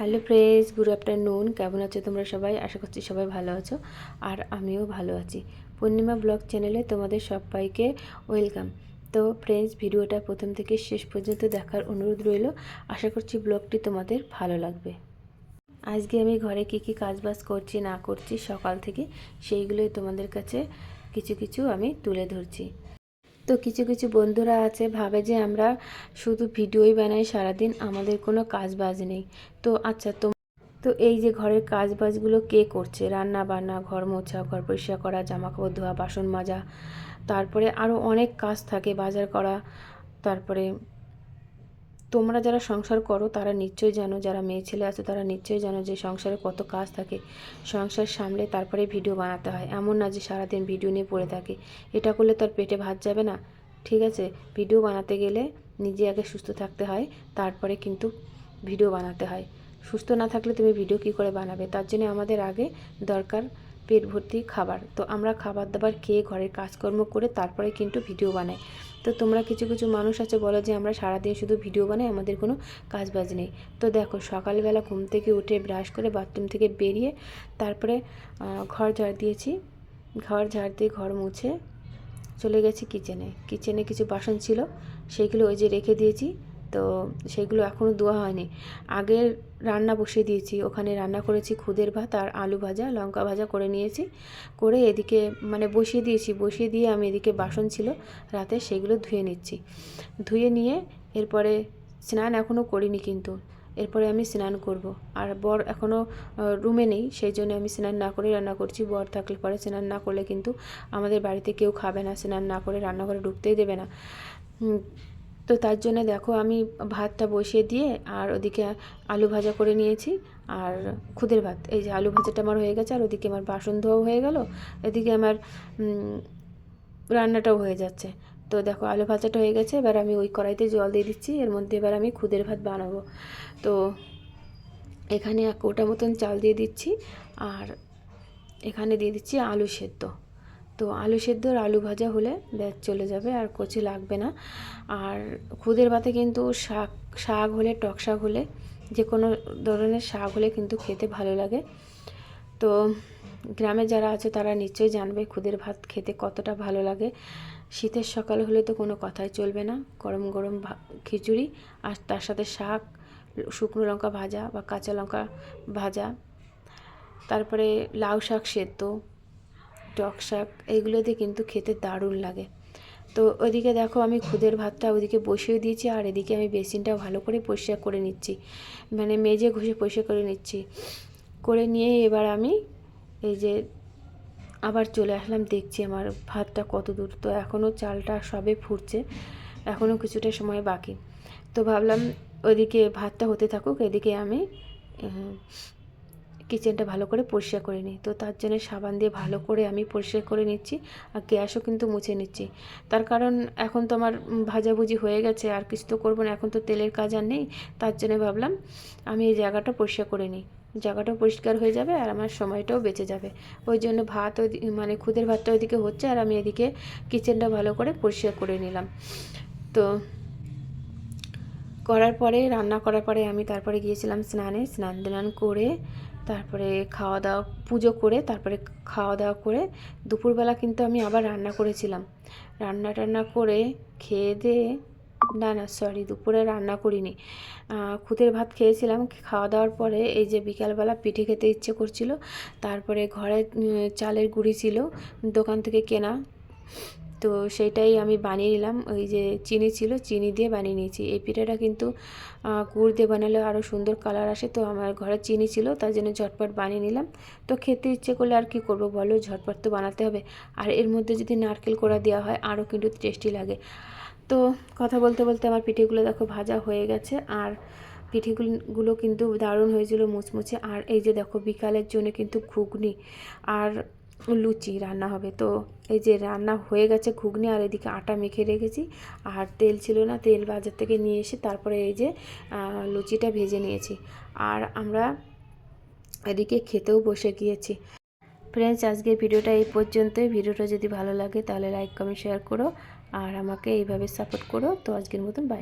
Hello friends, good afternoon. কেমন আছো তোমরা সবাই? আশা করছি সবাই ভালো আছো। আর আমিও ভালো আছি। পূর্ণিমা ব্লগ চ্যানেলে তোমাদের সবাইকে ওয়েলকাম। তো ফ্রেন্ডস, ভিডিওটা প্রথম থেকে শেষ পর্যন্ত দেখার অনুরোধ রইল। আশা করছি ব্লগটি তোমাদের ভালো লাগবে। আজকে আমি ঘরে কী কী কাজবাজ করছি, না করছি সকাল থেকে সেইগুলোই তোমাদের কাছে কিছু কিছু আমি তুলে ধরছি। তো কিছু কিছু বন্ধুরা আছে, ভাবে যে আমরা শুধু ভিডিওই বানাই সারাদিন, আমাদের কোনো কাজ বাজ নেই। তো আচ্ছা তো তো এই যে ঘরের কাজ বাজগুলো কে করছে? রান্না বান্না ঘর মোছা, ঘর পরিষ্কার করা, জামাকাপড় ধোয়া, বাসন মাজা, তারপরে আরও অনেক কাজ থাকে বাজার করা, তারপরে তোমরা যারা সংসার করো, তারা নিশ্চয়ই জানো, যারা মেয়ে ছেলে আছো, তারা নিশ্চয়ই জানো যে সংসারে কত কাজ থাকে। সংসার সামলে তারপরে ভিডিও বানাতে হয়। এমন না যে সারাদিন ভিডিও নিয়ে পড়ে থাকে। এটা করলে তোর পেটে ভাত যাবে না। ঠিক আছে? ভিডিও বানাতে গেলে নিজে আগে সুস্থ থাকতে হয়, তারপরে কিন্তু ভিডিও বানাতে হয়। সুস্থ না থাকলে তুমি ভিডিও কী করে বানাবে? তার জন্য আমাদের আগে দরকার পেট ভর্তি খাবার। তো আমরা খাবার দাবার খেয়ে ঘরের কাজকর্ম করে তারপরে কিন্তু ভিডিও বানাই। তো তোমরা কিছু কিছু মানুষ আছে বলো যে আমরা সারাদিন শুধু ভিডিও বানাই, আমাদের কোনো কাজ বাজ নেই। তো দেখো, সকালবেলা ঘুম থেকে উঠে ব্রাশ করে বাথরুম থেকে বেরিয়ে তারপরে ঘর ঝাড় দিয়েছি। ঘর ঝাড় দিয়ে ঘর মুছে চলে গেছি কিচেনে কিচেনে কিছু বাসন ছিল সেইগুলো ওই যে রেখে দিয়েছি। তো সেগুলো এখনও ধোয়া হয়নি। আগের রান্না বসিয়ে দিয়েছি। ওখানে রান্না করেছি খুদের ভাত আর আলু ভাজা, লঙ্কা ভাজা করে নিয়েছি। করে এদিকে মানে বসিয়ে দিয়েছি। বসিয়ে দিয়ে আমি এদিকে বাসন ছিল, রাতে সেগুলো ধুয়ে নিচ্ছি। ধুয়ে নিয়ে এরপরে স্নান এখনও করিনি কিন্তু। এরপরে আমি স্নান করব। আর বর এখনও রুমে নেই, সেই জন্য আমি স্নান না করে রান্না করছি। বর থাকলে পরে স্নান না করলে কিন্তু আমাদের বাড়িতে কেউ খাবে না। স্নান না করে রান্নাঘরে ঢুকতেই দেবে না। তো তার জন্য দেখো আমি ভাতটা বসিয়ে দিয়ে আর ওদিকে আলু ভাজা করে নিয়েছি আর খুদের ভাত। এই যে আলু ভাজাটা আমার হয়ে গেছে আর ওদিকে আমার বাসন ধোয়াও হয়ে গেল। এদিকে আমার রান্নাটাও হয়ে যাচ্ছে। তো দেখো আলু ভাজাটা হয়ে গেছে, এবার আমি ওই কড়াইতে জল দিয়ে দিচ্ছি। এর মধ্যে এবার আমি খুদের ভাত বানাবো। তো এখানে এক কোটা মতন চাল দিয়ে দিচ্ছি আর এখানে দিয়ে দিচ্ছি আলু সেদ্ধ। তো আলু সেদ্ধ আর আলু ভাজা হলে ব্যাস চলে যাবে আর কচি লাগবে না। আর খুদের ভাতে কিন্তু শাক শাক হলে, টক শাক হলে, যে কোনো ধরনের শাক হলে কিন্তু খেতে ভালো লাগে। তো গ্রামে যারা আছে তারা নিশ্চয়ই জানবে খুদের ভাত খেতে কতটা ভালো লাগে। শীতের সকাল হলে তো কোনো কথাই চলবে না। গরম গরম খিচুড়ি আর তার সাথে শাক, শুকনো লঙ্কা ভাজা বা কাঁচা লঙ্কা ভাজা। তারপরে লাউ শাক সেদ্ধ টক শাক এইগুলো দিয়ে কিন্তু খেতে দারুণ লাগে। তো ওইদিকে দেখো আমি খুদের ভাতটা ওইদিকে বসিয়ে দিয়েছি, আর এদিকে আমি বেসিনটা ভালো করে পরিষ্কার করে নিচ্ছি। মানে মেজে ঘষে পরিষ্কার করে নিচ্ছি। করে নিয়ে এবার আমি এই যে আবার চলে আসলাম, দেখছি আমার ভাতটা কত দূর। তো এখনও চালটা সবে ফুটছে এখনও কিছুটা সময় বাকি। তো ভাবলাম ওইদিকে ভাতটা হতে থাকুক, এদিকে আমি কিচেনটা ভালো করে পরিষ্কার করে নিই। তো তার জন্য সাবান দিয়ে ভালো করে আমি পরিষ্কার করে নিচ্ছি আর গ্যাসও কিন্তু মুছে নিচ্ছি। তার কারণ এখন তো আমার ভাজাভুজি হয়ে গেছে, আর কিছু তো করব না, এখন তো তেলের কাজ আর নেই। তার জন্য ভাবলাম আমি এই জায়গাটা পরিষ্কার করে নিই। জায়গাটাও পরিষ্কার হয়ে যাবে আর আমার সময়টাও বেঁচে যাবে। ওই জন্য ভাত ওই মানে খুদের ভাতটা ওইদিকে হচ্ছে আর আমি এদিকে কিচেনটা ভালো করে পরিষ্কার করে নিলাম। তো করার পরে, রান্না করার পরে আমি তারপরে গিয়েছিলাম স্নানে, স্নান টান করে, তারপরে খাওয়া দাওয়া পুজো করে, তারপরে খাওয়া দাওয়া করে দুপুরবেলা কিন্তু আমি আবার রান্না করেছিলাম। রান্না টান্না করে খেয়ে দিয়ে, না না সরি দুপুরে রান্না করিনি। খুদের ভাত খেয়েছিলাম খাওয়া দাওয়ার পরে এই যে বিকালবেলা পিঠে খেতে ইচ্ছে করছিল, তারপরে ঘরে চালের গুঁড়ি ছিল, দোকান থেকে কেনা। তো সেইটাই আমি বানিয়ে নিলাম। ওই যে চিনি ছিল, চিনি দিয়ে বানিয়ে নিয়েছি। এই পিঠাটা কিন্তু গুড় দিয়ে বানালে আরও সুন্দর কালার আসে। তো আমার ঘরে চিনি ছিল, তার জন্য ঝটপট বানিয়ে নিলাম। তো খেতে ইচ্ছে করলে আর কি করব বলো? ঝটপট তো বানাতে হবে। আর এর মধ্যে যদি নারকেল কোড়া দেওয়া হয় আরও কিন্তু টেস্টি লাগে। তো কথা বলতে বলতে আমার পিঠেগুলো দেখো ভাজা হয়ে গেছে। আর পিঠেগুলো কিন্তু দারুণ হয়েছিল মুচমুচে। আর এই যে দেখো বিকালের জন্য কিন্তু ঘুগনি। আর লুচি রান্না হবে। তো এই যে রান্না হয়ে গেছে ঘুগনি আর এদিকে আটা মেখে রেখেছি। আর তেল ছিল না, তেল বাজার থেকে নিয়ে এসে তারপরে এই যে লুচিটা ভেজে নিয়েছি। আর আমরা এদিকে খেতেও বসে গিয়েছি। ফ্রেন্ডস আজকের ভিডিওটা এই পর্যন্তই। ভিডিওটা যদি ভালো লাগে তাহলে লাইক কমেন্ট শেয়ার করো। আর আমাকে এইভাবে সাপোর্ট করো। তো আজকের মতন বাই